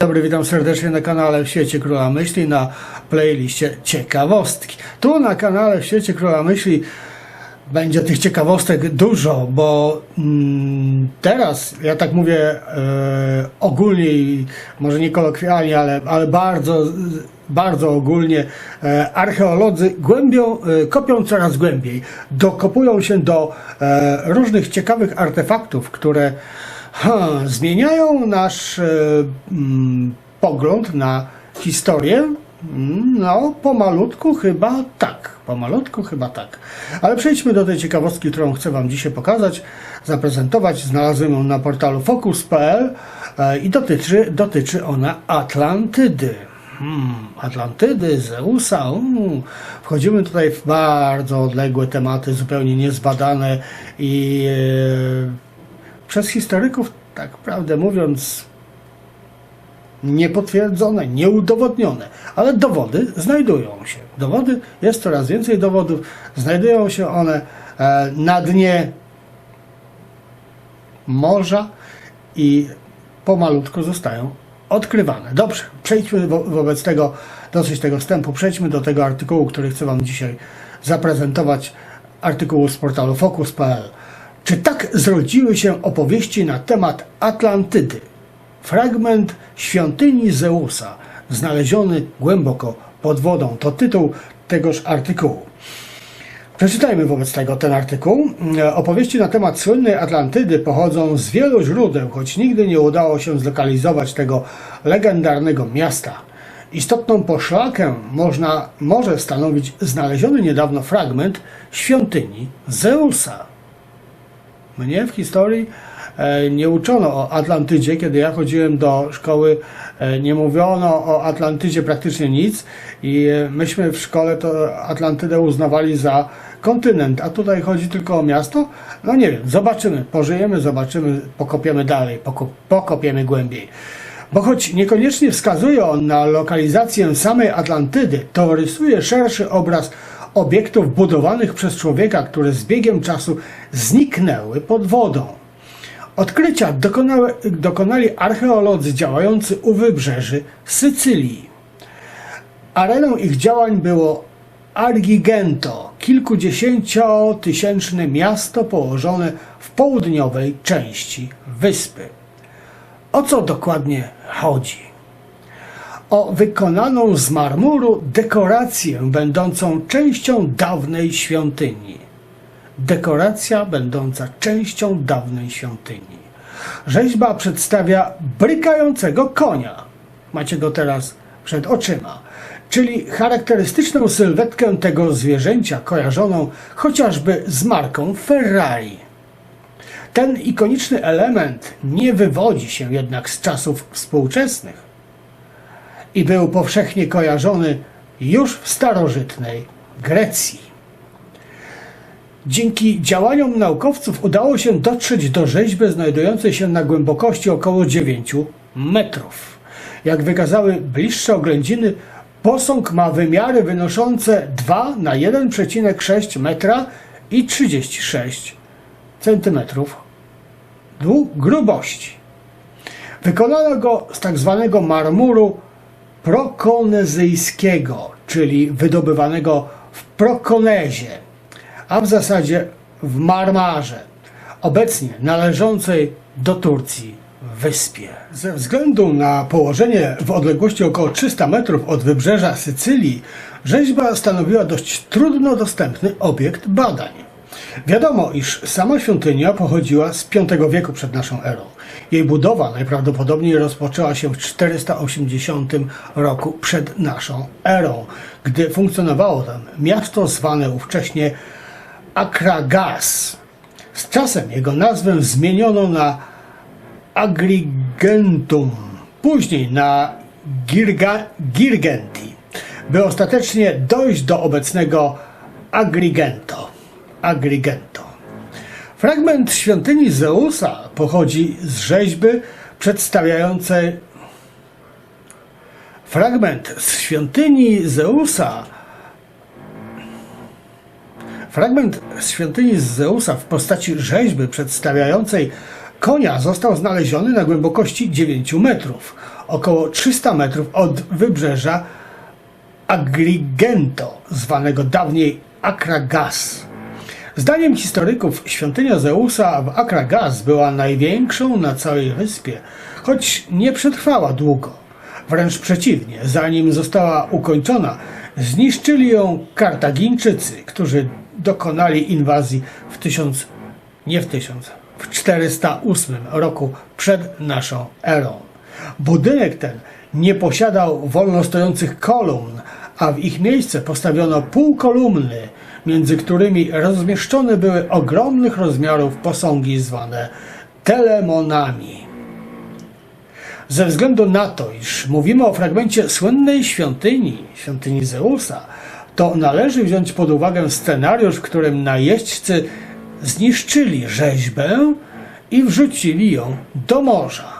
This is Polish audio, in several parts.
Dobry, witam serdecznie na kanale w Świecie Króla Myśli na playliście Ciekawostki. Tu na kanale w Świecie Króla Myśli będzie tych ciekawostek dużo, bo mm, teraz, ja tak mówię e, ogólnie może nie kolokwialnie, ale, ale bardzo, bardzo ogólnie, e, archeolodzy głębią, e, kopią coraz głębiej, dokopują się do e, różnych ciekawych artefaktów, które zmieniają nasz e, mm, pogląd na historię. Mm, No, pomalutku chyba tak. Pomalutku chyba tak. Ale przejdźmy do tej ciekawostki, którą chcę Wam dzisiaj pokazać, zaprezentować. Znalazłem ją na portalu focus.pl e, i dotyczy, dotyczy ona Atlantydy. Hmm, Atlantydy, Zeusa. Wchodzimy tutaj w bardzo odległe tematy, zupełnie niezbadane i e, przez historyków, tak prawdę mówiąc, niepotwierdzone, nieudowodnione, ale dowody znajdują się. Dowody, jest coraz więcej dowodów, znajdują się one e, na dnie morza i pomalutko zostają odkrywane. Dobrze, przejdźmy wo wobec tego, dosyć tego wstępu, przejdźmy do tego artykułu, który chcę Wam dzisiaj zaprezentować, artykułu z portalu focus.pl. Czy tak zrodziły się opowieści na temat Atlantydy? Fragment świątyni Zeusa, znaleziony głęboko pod wodą. To tytuł tegoż artykułu. Przeczytajmy wobec tego ten artykuł. E, Opowieści na temat słynnej Atlantydy pochodzą z wielu źródeł, choć nigdy nie udało się zlokalizować tego legendarnego miasta. Istotną poszlakę można, może stanowić znaleziony niedawno fragment świątyni Zeusa. Mnie w historii e, nie uczono o Atlantydzie. Kiedy ja chodziłem do szkoły, e, nie mówiono o Atlantydzie praktycznie nic i e, myśmy w szkole to Atlantydę uznawali za kontynent, a tutaj chodzi tylko o miasto. No nie wiem, zobaczymy, pożyjemy, zobaczymy, pokopiemy dalej, poko- pokopiemy głębiej. Bo choć niekoniecznie wskazuje on na lokalizację samej Atlantydy, to rysuje szerszy obraz obiektów budowanych przez człowieka, które z biegiem czasu zniknęły pod wodą. Odkrycia dokonały, dokonali archeolodzy działający u wybrzeży Sycylii. Areną ich działań było Argigento, kilkudziesięciotysięczne miasto położone w południowej części wyspy. O co dokładnie chodzi? O wykonaną z marmuru dekorację będącą częścią dawnej świątyni. Dekoracja będąca częścią dawnej świątyni. Rzeźba przedstawia brykającego konia. Macie go teraz przed oczyma. Czyli charakterystyczną sylwetkę tego zwierzęcia kojarzoną chociażby z marką Ferrari. Ten ikoniczny element nie wywodzi się jednak z czasów współczesnych i był powszechnie kojarzony już w starożytnej Grecji. Dzięki działaniom naukowców udało się dotrzeć do rzeźby znajdującej się na głębokości około 9 metrów. Jak wykazały bliższe oględziny, posąg ma wymiary wynoszące 2 na 1,6 metra i 36 centymetrów dłu- grubości. Wykonano go z tak zwanego marmuru prokonezyjskiego, czyli wydobywanego w Prokonezie, a w zasadzie w Marmarze, obecnie należącej do Turcji wyspie. Ze względu na położenie w odległości około 300 metrów od wybrzeża Sycylii, rzeźba stanowiła dość trudno dostępny obiekt badań. Wiadomo, iż sama świątynia pochodziła z V wieku przed naszą erą. Jej budowa najprawdopodobniej rozpoczęła się w 480 roku przed naszą erą, gdy funkcjonowało tam miasto zwane ówcześnie Akragas. Z czasem jego nazwę zmieniono na Agrigentum, później na Girga, Girgenti, by ostatecznie dojść do obecnego Agrigento. Agrigento. Fragment świątyni Zeusa pochodzi z rzeźby przedstawiającej fragment z świątyni Zeusa Fragment z świątyni Zeusa w postaci rzeźby przedstawiającej konia został znaleziony na głębokości 9 metrów. około 300 metrów od wybrzeża Agrigento, zwanego dawniej Akragas. Zdaniem historyków świątynia Zeusa w Akragas była największą na całej wyspie, choć nie przetrwała długo. Wręcz przeciwnie, zanim została ukończona, zniszczyli ją Kartagińczycy, którzy dokonali inwazji w 1000, nie w 1000, w 408 roku przed naszą erą. Budynek ten nie posiadał wolno stojących kolumn, a w ich miejsce postawiono półkolumny, między którymi rozmieszczone były ogromnych rozmiarów posągi zwane telemonami. Ze względu na to, iż mówimy o fragmencie słynnej świątyni, świątyni Zeusa, to należy wziąć pod uwagę scenariusz, w którym najeźdźcy zniszczyli rzeźbę i wrzucili ją do morza.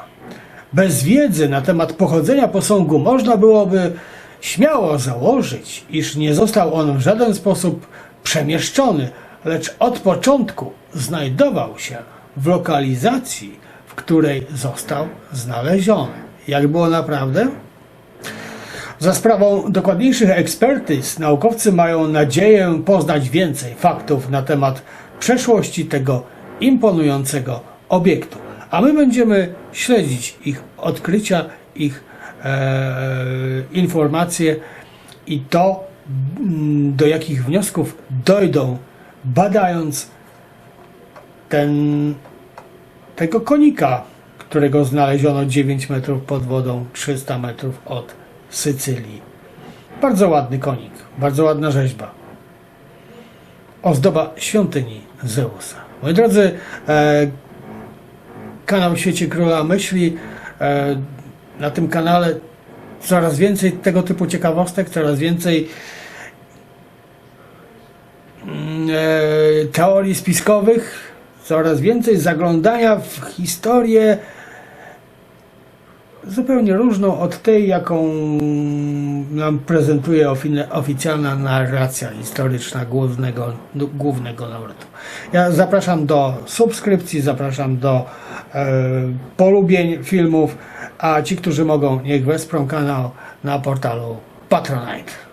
Bez wiedzy na temat pochodzenia posągu można byłoby śmiało założyć, iż nie został on w żaden sposób przemieszczony, lecz od początku znajdował się w lokalizacji, w której został znaleziony. Jak było naprawdę? Za sprawą dokładniejszych ekspertyz naukowcy mają nadzieję poznać więcej faktów na temat przeszłości tego imponującego obiektu. A my będziemy śledzić ich odkrycia, ich e, informacje i to, do jakich wniosków dojdą, badając ten, tego konika, którego znaleziono 9 metrów pod wodą, 300 metrów od Sycylii. Bardzo ładny konik, bardzo ładna rzeźba. Ozdoba świątyni Zeusa. Moi drodzy, e, kanał Świecie Króla Myśli. E, na tym kanale coraz więcej tego typu ciekawostek, coraz więcej teorii spiskowych, coraz więcej zaglądania w historię zupełnie różną od tej, jaką nam prezentuje ofi- oficjalna narracja historyczna głównego, głównego nurtu. Ja zapraszam do subskrypcji, zapraszam do e, polubień filmów, a ci, którzy mogą, niech wesprą kanał na portalu Patronite.